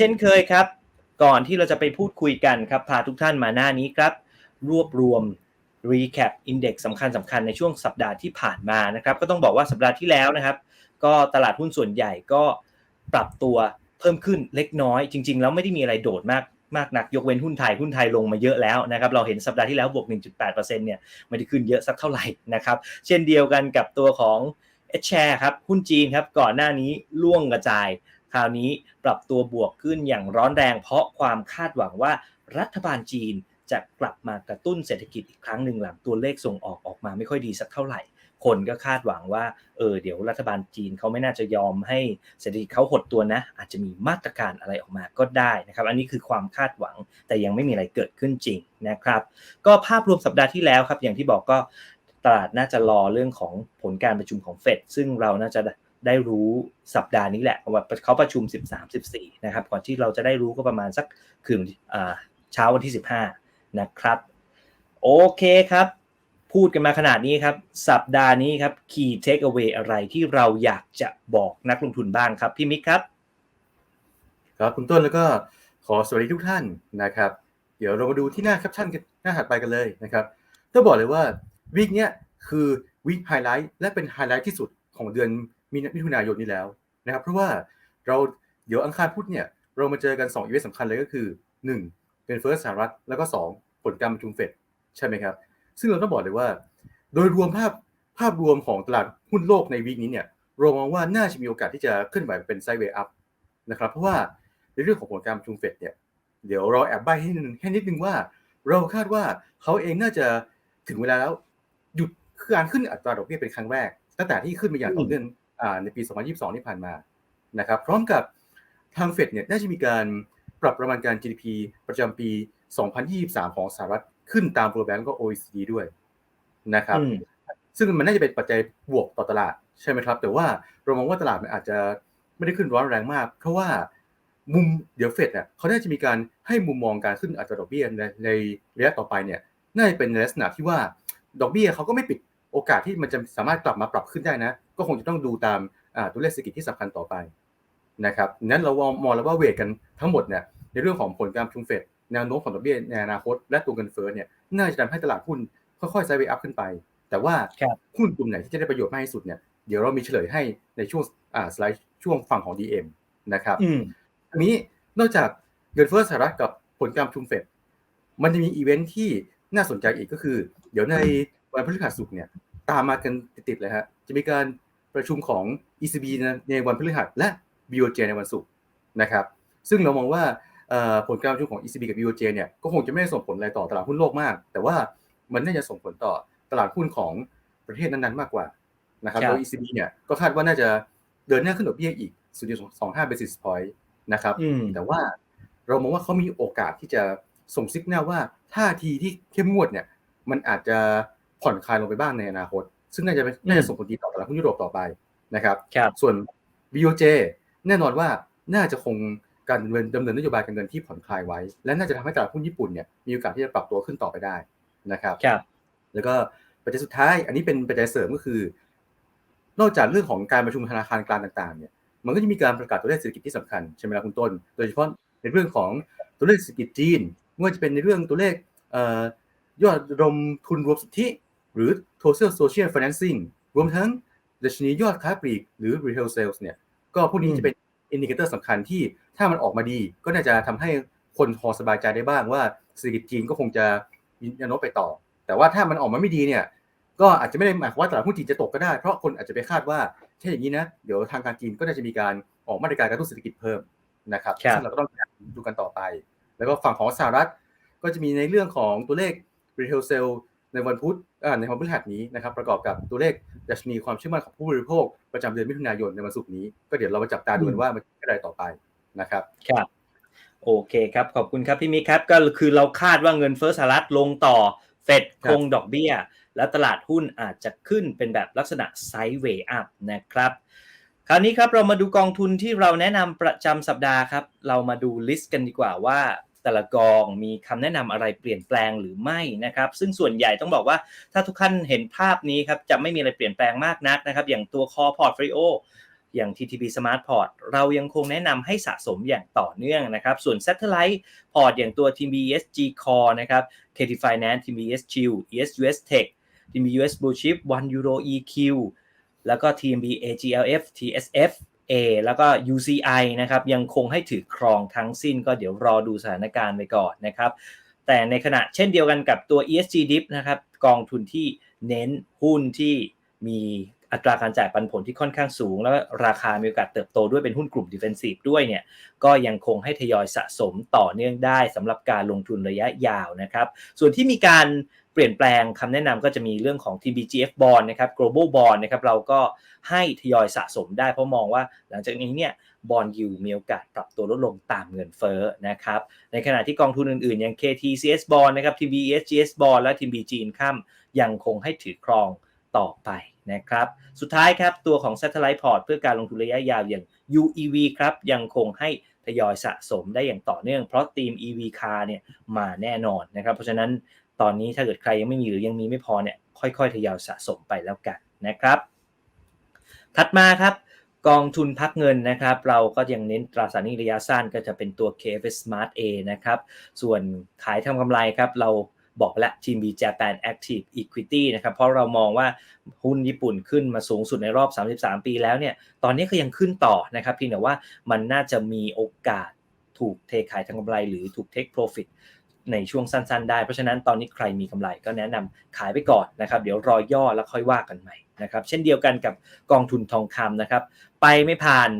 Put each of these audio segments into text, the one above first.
ช่นเคยครับ ก่อนที่เราจะไปพูดคุยกันครับพาทุกท่านมาหน้านี้ครับ รวบรวม recap index สำคัญสำคัญในช่วงสัปดาห์ที่ผ่านมานะครับ ก็ต้องบอกว่าสัปดาห์ที่แล้วนะครับ ก็ตลาดหุ้นส่วนใหญ่ก็ปรับตัวเพิ่มขึ้นเล็กน้อย จริง ๆ แล้วไม่ได้มีอะไรโดดมากมากนักยกเว้นหุ้นไทยหุ้นไทยลงมาเยอะแล้วนะครับเราเห็นสัปดาห์ที่แล้วบวก 1.8%เนี่ยไม่ได้ขึ้นเยอะสักเท่าไหร่นะครับเช่นเดียวกันกับตัวของ H share ครับหุ้นจีนครับก่อนหน้านี้ล่วงกระจาย คราวนี้ปรับตัวบวกขึ้นอย่างร้อนแรง เพราะความคาดหวังว่ารัฐบาลจีนจะกลับมากระตุ้นเศรษฐกิจอีกครั้งหนึ่งหลังตัวเลขส่งออกออกมาไม่ค่อยดีสักเท่าไหร่ คนก็คาดหวังว่าเออเดี๋ยวรัฐบาลจีนเขาไม่น่าจะยอมให้เศรษฐกิจเขาหดตัวนะ อาจจะมีมาตรการอะไรออกมาก็ได้นะครับ อันนี้คือความคาดหวังแต่ยังไม่มีอะไรเกิดขึ้นจริงนะครับ ก็ภาพรวมสัปดาห์ที่แล้วครับ อย่างที่บอกก็ตลาดน่าจะรอเรื่องของผลการประชุมของเฟดซึ่งเราน่าจะ ได้รู้สัปดาห์นี้แหละว่าเขาประชุม 13-14นะครับ ก่อนที่เราจะได้รู้ก็ประมาณสักคืนเช้าวันที่ 15 นะครับ โอเคครับ พูดกันมาขนาดนี้ครับ สัปดาห์นี้ครับ key takeaway อะไรที่เราอยากจะบอกนักลงทุนบ้างครับ พี่มิกครับ ครับคุณต้นแล้วก็ขอสวัสดีทุกท่านนะครับ เดี๋ยวเรามาดูที่หน้าแคปชั่นกันหน้าถัดไปกันเลยนะครับต้องบอกเลยว่าวีคเนี้ยคือวีคไฮไลท์และเป็นไฮไลท์ที่สุด ของเดือนมิถุนายนนี้แล้วนะครับ เพราะว่าเราเดี๋ยวอังคารพุธเนี่ยเรามาเจอกัน 2 อีเวนต์สำคัญเลยก็คือ 1 เป็นเฟิร์สสหรัฐ แล้วก็ 2 ผลการประชุมเฟดใช่ไหมครับ ซึ่งเราต้องบอกเลยว่า โดยรวมภาพภาพรวมของตลาดหุ้นโลกในวีคนี้เนี่ยเรามองว่าน่าจะมีโอกาสที่จะขึ้นไหวเป็นไซด์เวย์อัพนะครับเพราะว่าในเรื่องของผลการประชุมเฟดเนี่ยเดี๋ยวเราแอบใบให้นิดนึงแค่นิดนึงว่า เราคาดว่าเขาเองน่าจะถึงเวลาแล้วหยุดการขึ้นอัตราดอกเบี้ยเป็นครั้งแรก ตั้งแต่ที่ขึ้นมาอย่างต่อเนื่องในปี 2022 ที่ผ่านมานะครับพร้อมกับทางเฟดเนี่ยน่าจะมีการปรับประมาณการ GDP ประจำปี 2023 ของสหรัฐขึ้นตามโปรแกรมก็ OECD ด้วยนะครับซึ่งมันน่าจะเป็นปัจจัยบวกต่อตลาดใช่ไหมครับ แต่ว่าเรามองว่าตลาดมันอาจจะไม่ได้ขึ้นร้อนแรงมาก เพราะว่ามุมเดี๋ยวเฟดเนี่ยเขาน่าจะมีการให้มุมมองการขึ้นอัตราดอกเบี้ยในในระยะต่อไปเนี่ยน่าจะเป็นในลักษณะที่ว่าดอกเบี้ยเขาก็ไม่ปิด โอกาสที่มันจะสามารถกลับมาปรับขึ้นได้นะ ก็คงจะต้องดูตามตัวเลขเศรษฐกิจที่สำคัญต่อไปนะครับนั้นเรามองแล้วว่าเวทกันทั้งหมดเนี่ยในเรื่องของผลการประชุมเฟดแนวโน้มของดอกเบี้ยในอนาคต และตัวเงินเฟ้อเนี่ยน่าจะทำให้ตลาดหุ้นค่อยๆไซด์เวย์อัพขึ้นไป แต่ว่าหุ้นกลุ่มไหนที่จะได้ประโยชน์มากที่สุดเนี่ยเดี๋ยวเรามีเฉลยให้ในช่วงสไลด์ช่วงฝั่งของ DM นะครับอันนี้นอกจากเงินเฟ้อสหรัฐกับผลการประชุมเฟดมันจะมีอีเวนท์ที่น่าสนใจอีกก็คือ เดี๋ยวใน วันพฤหัสศุกร์เนี่ยตามมากันติดๆเลยฮะจะมีการประชุมของ ECB ในวันพฤหัสและ BOJ ในวันศุกร์นะครับ ซึ่งเรามองว่าผลการประชุมของ ECB กับ BOJ เนี่ยก็คงจะไม่ได้ส่งผลอะไรต่อตลาดหุ้นโลกมาก แต่ว่ามันน่าจะส่งผลต่อตลาดหุ้นของประเทศนั้นๆมากกว่านะครับโดย ECB เนี่ยก็คาดว่าน่าจะเดินหน้าขึ้นดอกเบี้ยอีก 0.25 basis point นะครับ แต่ว่าเรามองว่าเขามีโอกาสที่จะส่งสัญญาณว่าท่าทีที่เข้มงวดเนี่ยมันอาจจะ ผ่อนคลายลงไปบ้างในอนาคต ซึ่งน่าจะน่าจะส่งผลดีต่อตลาดหุ้นยุโรปต่อไปนะครับส่วน BOJ แน่นอนว่าน่าจะคงการดำเนินดำเนินนโยบายการเงินที่ผ่อนคลายไว้ และน่าจะทำให้ตลาดหุ้นญี่ปุ่นเนี่ยมีโอกาสที่จะปรับตัวขึ้นต่อไปได้นะครับแล้วก็ปัจจัยสุดท้าย อันนี้เป็นปัจจัยเสริมก็คือ นอกจากเรื่องของการประชุมธนาคารกลางต่างๆเนี่ยมันก็จะมีการประกาศตัวเลขเศรษฐกิจที่สำคัญใช่ไหมครับคุณต้น โดยเฉพาะในเรื่องของตัวเลขเศรษฐกิจจีนไม่ว่าจะเป็นในเรื่องตัวเลขยอดรวมทุนรวมสุทธิ หรือ total social financing รวมทั้งดัชนียอดค้าปลีกหรือ retail sales เนี่ย ก็พวกนี้จะเป็นอินดิเคเตอร์สำคัญที่ถ้ามันออกมาดี ก็น่าจะทำให้คนพอสบายใจได้บ้างว่าเศรษฐกิจจีนก็คงจะยันโนไปต่อ แต่ว่าถ้ามันออกมาไม่ดีเนี่ย ก็อาจจะไม่ได้หมายความว่าตลาดหุ้นจีนจะตกก็ได้ เพราะคนอาจจะไปคาดว่าใช่อย่างนี้นะ เดี๋ยวทางการจีนก็น่าจะมีการออกมาตรการกระตุ้นเศรษฐกิจเพิ่มนะครับซึ่งเราก็ต้องดูกันต่อไป แล้วก็ฝั่งของสหรัฐก็จะมีในเรื่องของตัวเลข retail sale ในวันพุธในวันพฤหัสนี้นะครับประกอบกับตัวเลขดัชนีความเชื่อมั่นของผู้บริโภคประจำเดือนมิถุนายนในวันศุกร์นี้ ก็เดี๋ยวเรามาจับตาดูกันว่ามันจะอะไรต่อไปนะครับครับโอเคครับ ขอบคุณครับพี่มิครับ ก็คือเราคาดว่าเงินเฟ้อสหรัฐลงต่อเฟดคงดอกเบี้ย และตลาดหุ้นอาจจะขึ้นเป็นแบบลักษณะไซด์เวย์อัพนะครับคราวนี้ครับเรามาดูกองทุนที่เราแนะนำประจำสัปดาห์ครับ เรามาดูลิสต์กันดีกว่าว่า แต่ละกองมีคำแนะนำอะไรเปลี่ยนแปลงหรือไม่นะครับ ซึ่งส่วนใหญ่ต้องบอกว่าถ้าทุกท่านเห็นภาพนี้ครับจะไม่มีอะไรเปลี่ยนแปลงมากนักนะครับ อย่างตัวคอพอร์ตฟลิโออย่าง TTB Smart Port เรายังคงแนะนำให้สะสมอย่างต่อเนื่องนะครับ ส่วน Satellite Port อย่างตัว TBSG Core นะครับ KT Finance TBS Chill ESUS Tech TBUS Blue Chip One Euro EQ แล้วก็ TMB AGLF TSF A แล้วก็ UCI นะครับยังคงให้ถือครองทั้งสิ้นก็เดี๋ยวรอดูสถานการณ์ไปก่อนนะครับแต่ในขณะเช่นเดียวกันกับตัว ESG Dip นะครับกองทุนที่เน้นหุ้นที่มีอัตราการจ่ายปันผลที่ค่อนข้างสูง แล้วราคามีโอกาสเติบโตด้วยเป็นหุ้นกลุ่ม Defensive ด้วยเนี่ยก็ยังคงให้ทยอยสะสมต่อเนื่องได้สำหรับการลงทุนระยะยาวนะครับ ส่วนที่มีการ เปลี่ยนแปลงคำแนะนำก็จะมีเรื่องของ TBGF Bond นะครับ Global Bond นะครับเราก็ให้ทยอยสะสมได้เพราะมองว่าหลังจากนี้เนี่ยบอลยูมีโอกาสปรับตัวลดลงตามเงินเฟ้อนะครับในขณะที่กองทุนอื่นๆ อย่าง KTCS Bond นะครับ TBSGS Bond และ TBG Income ยังคงให้ถือครองต่อไปนะครับ สุดท้ายครับตัวของ Satellite Port เพื่อการลงทุนระยะยาวอย่าง UEV ครับยังคงให้ทยอยสะสมได้อย่างต่อเนื่อง เพราะทีม EV car เนี่ยมาแน่นอนนะครับ เพราะฉะนั้น ตอนนี้ถ้าเกิดใครยังไม่มีหรือยังมีไม่พอเนี่ยค่อยๆทยอยสะสมไปแล้วกันนะครับ ถัดมาครับกองทุนพักเงินนะครับ เราก็ยังเน้นตราสารหนี้ระยะสั้นก็จะเป็นตัว KFS Smart A นะครับ ส่วนขายทำกำไรครับ เราบอกแล้วทีม B Japan Active Equity นะครับ เพราะเรามองว่าหุ้นญี่ปุ่นขึ้นมาสูงสุดในรอบ 33 ปีแล้วเนี่ย ตอนนี้ก็ยังขึ้นต่อนะครับเพียงแต่ว่ามันน่าจะมีโอกาสถูกเทขายทางกำไรหรือถูก take profit ในช่วงสั้น ๆ ได้ เพราะฉะนั้นตอนนี้ใครมีกำไรก็แนะนำขายไปก่อนนะครับเดี๋ยวรอย่อแล้วค่อยว่ากันใหม่นะครับเช่นเดียวกันกับกองทุนทองคำนะครับไปไม่ผ่าน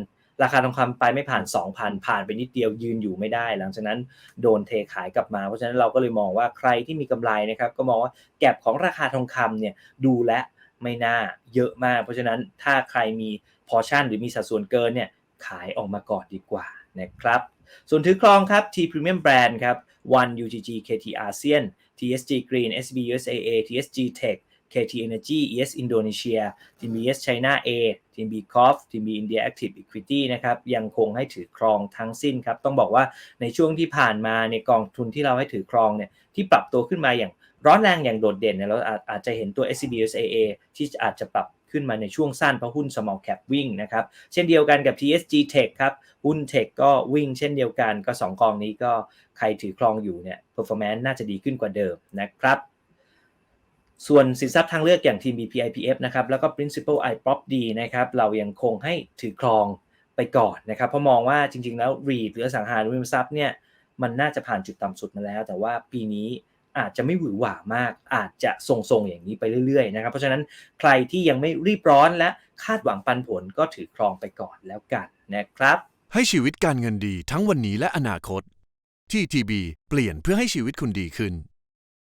ราคาทองคำไปไม่ผ่าน 2,000 ผ่านไปนิดเดียวยืนอยู่ไม่ได้ หลังจากนั้นโดนเทขายกลับมา เพราะฉะนั้นเราก็เลยมองว่าใครที่มีกำไรนะครับก็มองว่าแก็บของราคาทองคำเนี่ยดูและไม่น่าเยอะมาก เพราะฉะนั้นถ้าใครมีพอชั่นหรือมีสัดส่วนเกินเนี่ยขายออกมาก่อนดีกว่านะครับ ส่วนถือครองครับ T Premium Brand ครับ One UGG KT ASEAN TSG Green SB USAA TSG Tech KT Energy ES Indonesia Team BS China A Team B Corp Team B India Active Equity นะครับยังคงให้ถือครองทั้งสิ้นครับ ต้องบอกว่าในช่วงที่ผ่านมาในกองทุนที่เราให้ถือครองเนี่ยที่ปรับตัวขึ้นมาอย่างร้อนแรงอย่างโดดเด่นเนี่ยเราอาจจะเห็นตัว SCB USAA ที่อาจจะปรับ ขึ้นมาในช่วงสั้นเพราะหุ้น small cap วิ่งนะครับ เช่นเดียวกันกับ TSG Tech ครับ หุ้น Tech ก็วิ่งเช่นเดียวกันก็ 2 กองนี้ก็ใครถือครองอยู่เนี่ย performance น่าจะดีขึ้นกว่าเดิมนะครับ ส่วนสินทรัพย์ทางเลือกอย่างทีม BPIPF นะครับ แล้วก็ Principal iProp D นะครับ เรายังคงให้ถือครองไปก่อนนะครับ เพราะมองว่าจริง ๆ แล้ว REIT หรืออสังหาริมทรัพย์เนี่ย มันน่าจะผ่านจุดต่ำสุดมาแล้ว แต่ว่าปีนี้ อาจจะไม่หวือหวามาก อาจจะทรงๆอย่างนี้ไปเรื่อยๆนะครับ เพราะฉะนั้นใครที่ยังไม่รีบร้อนและคาดหวังปันผลก็ถือครองไปก่อนแล้วกันนะครับ ให้ชีวิตการเงินดีทั้งวันนี้และอนาคตที่ทีบีเปลี่ยนเพื่อให้ชีวิตคุณดีขึ้น